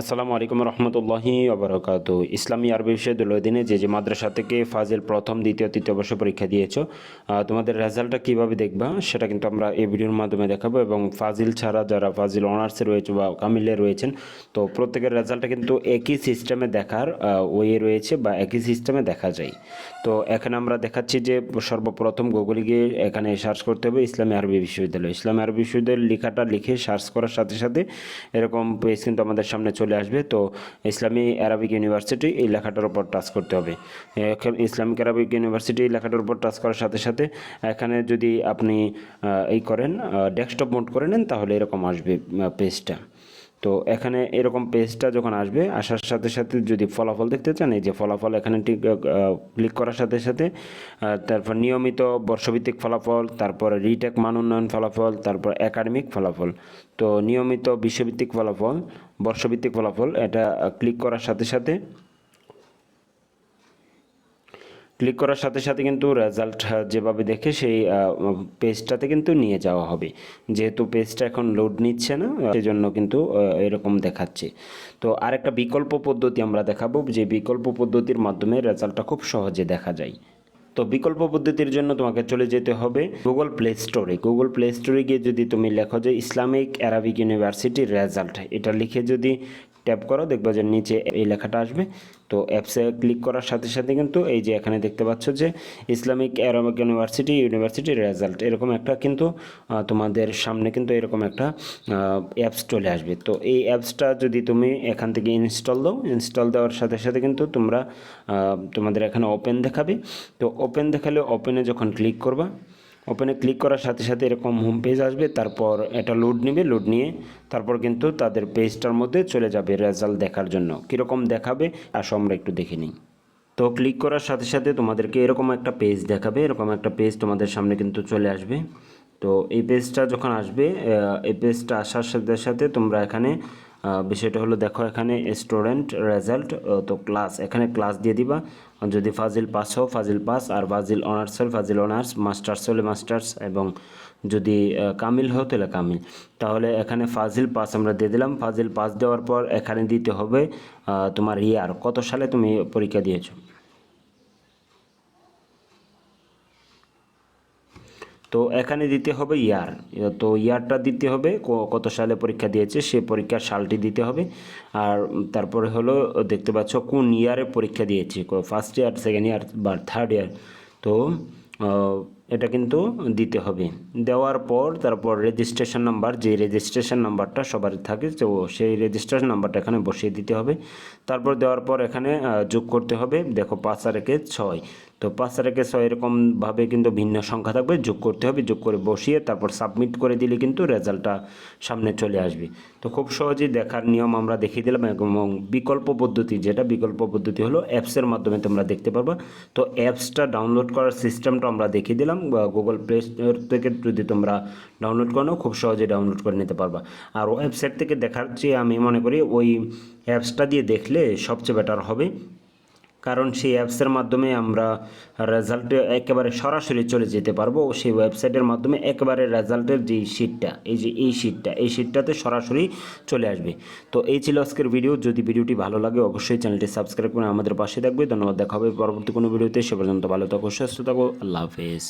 আসসালামু আলাইকুম রহমতুল্লাহি আবরকাত ইসলামী আরবি বিশ্ববিদ্যালয় দিনে যে যে মাদ্রাসা থেকে ফাজিল প্রথম, দ্বিতীয়, তৃতীয় বর্ষ পরীক্ষা দিয়েছ তোমাদের রেজাল্টটা কীভাবে দেখবা সেটা কিন্তু আমরা এই ভিডিওর মাধ্যমে দেখাবো এবং ফাজিল ছাড়া যারা ফাজিল অনার্সে রয়েছে বা কামিলে রয়েছেন, তো প্রত্যেকের রেজাল্টটা কিন্তু একই সিস্টেমে দেখার ওয়ে রয়েছে বা একই সিস্টেমে দেখা যায়। তো এখানে আমরা দেখাচ্ছি যে সর্বপ্রথম গুগলে গিয়ে এখানে সার্চ করতে হবে ইসলামী আরবি বিশ্ববিদ্যালয়। ইসলামী আরবি বিশ্ববিদ্যালয় লেখাটা লিখে সার্চ করার সাথে সাথে এরকম পেজ কিন্তু আমাদের সামনে চলে আসবে। তো ইসলামী আরবিক ইউনিভার্সিটি এই লেখাটার উপর টাচ করতে হবে। ইসলামিক আরবিক ইউনিভার্সিটি এই লেখাটার উপর টাচ করার সাথে সাথে এখানে যদি আপনি এই করেন ডেস্কটপ মোড করে নেন, তাহলে এরকম আসবে পেজটা। তো এখানে এরকম পেজটা যখন আসবে, আসার সাথে সাথে যদি ফলাফল দেখতে চান, এই যে ফলাফল এখানে ঠিক ক্লিক করার সাথে সাথে তারপর নিয়মিত বর্ষভিত্তিক ফলাফল, তারপর রিটেক মান উন্নয়ন ফলাফল, তারপর একাডেমিক ফলাফল। তো নিয়মিত বিশ্বভিত্তিক ফলাফল, বর্ষভিত্তিক ফলাফল, এটা ক্লিক করার সাথে সাথে ক্লিক করার সাথে সাথে কিন্তু রেজাল্ট যেভাবে দেখে সেই পেজটাতে কিন্তু নিয়ে যাওয়া হবে। যেহেতু পেজটা এখন লোড নিচ্ছে না সেই জন্য কিন্তু এরকম দেখাচ্ছে। তো আরেকটা বিকল্প পদ্ধতি আমরা দেখাবো, যে বিকল্প পদ্ধতির মাধ্যমে রেজাল্টটা খুব সহজে দেখা যায়। তো বিকল্প পদ্ধতির জন্য তোমাকে চলে যেতে হবে গুগল প্লে স্টোরে গুগল প্লে স্টোরে গিয়ে যদি তুমি লেখো যে ইসলামিক অ্যারাবিক ইউনিভার্সিটির রেজাল্ট এটা লিখে যদি ট্যাপ করো, দেখবে যে নিচে এই লেখাটা আসবে। তো অ্যাপসে ক্লিক করার সাথে সাথে কিন্তু এই যে এখানে দেখতে পাচ্ছ যে ইসলামিক অ্যারাবিক ইউনিভার্সিটি ইউনিভার্সিটির রেজাল্ট এরকম একটা কিন্তু তোমাদের সামনে কিন্তু এরকম একটা অ্যাপস চলে আসবে। তো এই অ্যাপসটা যদি তুমি এখান থেকে ইনস্টল দাও ইনস্টল দেওয়ার সাথে সাথে কিন্তু তোমরা তোমাদের এখানে ওপেন দেখাবে। তো ওপেন দেখালে ওপেনে যখন ক্লিক করবা ওপেনে ক্লিক করার সাথে সাথে এরকম হোম পেজ আসবে, তারপর এটা লোড নেবে লোড নিয়ে তারপর কিন্তু তাদের পেজটার মধ্যে চলে যাবে রেজাল্ট দেখার জন্য। কীরকম দেখাবে আসো আমরা একটু দেখে নিই। তো ক্লিক করার সাথে সাথে তোমাদেরকে এরকম একটা পেজ দেখাবে, এরকম একটা পেজ তোমাদের সামনে কিন্তু চলে আসবে। তো এই পেজটা যখন আসবে এই পেজটা আসার সাথে সাথে তোমরা এখানে বিষয়টা হলো দেখো, এখানে স্টুডেন্ট রেজাল্ট তো ক্লাস এখানে ক্লাস দিয়ে দিবা। যদি ফাজিল পাস হও, ফাজিল পাস আর ফাজিল অনার্স হলে, ফাজিল অনার্স মাস্টার্স হলে মাস্টার্স এবং যদি কামিল হও তাহলে কামিল। তাহলে এখানে ফাজিল পাস আমরা দিয়ে দিলাম। ফাজিল পাস দেওয়ার পর এখানে দিতে হবে তোমার ইয়ার কত সালে তুমি পরীক্ষা দিয়েছ? তো এখানে দিতে হবে ইয়ার। তো ইয়ারটা দিতে হবে কত সালে পরীক্ষা দিয়েছে সে পরীক্ষার সালটি দিতে হবে। আর তারপরে হলো, দেখতে পাচ্ছ কোন ইয়ারে পরীক্ষা দিয়েছে ফার্স্ট ইয়ার সেকেন্ড ইয়ার বা থার্ড ইয়ার তো এটা কিন্তু দিতে হবে। দেওয়ার পর তারপর রেজিস্ট্রেশন নাম্বার যে রেজিস্ট্রেশন নাম্বারটা সবার থাকে, তো সেই রেজিস্ট্রেশন নাম্বারটা এখানে বসিয়ে দিতে হবে। তারপর দেওয়ার পর এখানে যোগ করতে হবে। দেখো পাঁচ আর একে ছয়। তো পাঁচ একে ছয় এরকমভাবে কিন্তু ভিন্ন সংখ্যা থাকবে, যোগ করতে হবে, যোগ করে বসিয়ে তারপর সাবমিট করে দিলে কিন্তু রেজাল্টটা সামনে চলে আসবে। তো খুব সহজেই দেখার নিয়ম আমরা দেখিয়ে দিলাম এবং বিকল্প পদ্ধতি, যেটা বিকল্প পদ্ধতি হলো অ্যাপসের মাধ্যমে তোমরা দেখতে পারবা। তো অ্যাপসটা ডাউনলোড করার সিস্টেমটা আমরা দেখিয়ে দিলাম গুগল প্লে স্টোর থেকে যদি তোমরা ডাউনলোড করো, খুব সহজে ডাউনলোড করে নিতে পারবা। আর ওয়েবসাইট থেকে দেখার চেয়ে আমি মনে করি ওই অ্যাপসটা দিয়ে দেখলে সবচেয়ে বেটার হবে। কারণ সেই অ্যাপসের মাধ্যমে আমরা রেজাল্টে একেবারে সরাসরি চলে যেতে পারব। সেই ওয়েবসাইটের মাধ্যমে একেবারে রেজাল্টের যে শিটটা এই যে এই শিটটা এই শিটটাতে সরাসরি চলে আসবে। তো এই ছিল আজকের ভিডিও যদি ভিডিওটি ভালো লাগে, অবশ্যই চ্যানেলটি সাবস্ক্রাইব করে আমাদের পাশে থাকবে। ধন্যবাদ। দেখা হবে পরবর্তী কোনো ভিডিওতে সে পর্যন্ত ভালো থাকো, সুস্থ থাকো। আল্লাহ হাফেজ।